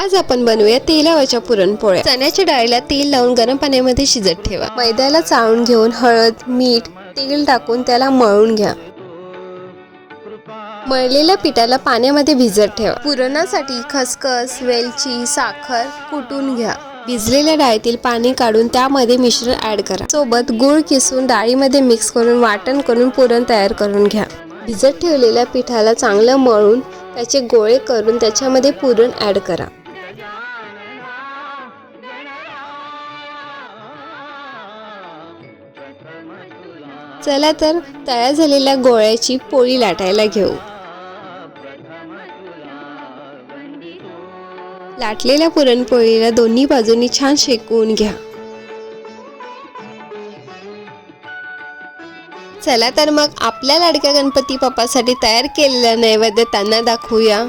आज आपण बनवूया तेलावरच्या पुरणपोळ्या. चण्याच्या डाळीला तेल लावून गरम पाण्यामध्ये शिजत ठेवा. मैद्याला चाळून घेऊन हळद मीठ तेल टाकून त्याला मळून घ्या. मळलेल्या पिठाला पाण्यामध्ये भिजत ठेवा. पुरणासाठी खसखस वेलची साखर कुटून घ्या. भिजलेल्या डाळीतील पाणी काढून त्यामध्ये मिश्रण ऍड करा. सोबत गूळ किसून डाळीमध्ये मिक्स करून वाटण करून पुरण तयार करून घ्या. भिजत ठेवलेल्या पिठाला चांगलं मळून त्याचे गोळे करून त्याच्यामध्ये पुरण ऍड करा. चला तर तयार झालेल्या गोळ्याची पोळी लाटायला घेऊ. लाटलेल्या पुरणपोळीला दोन्ही बाजूनी छान शेकवून घ्या. चला तर मग आपल्या लाडक्या गणपती बाप्पासाठी तयार केलेला नैवेद्य त्यांना दाखवूया.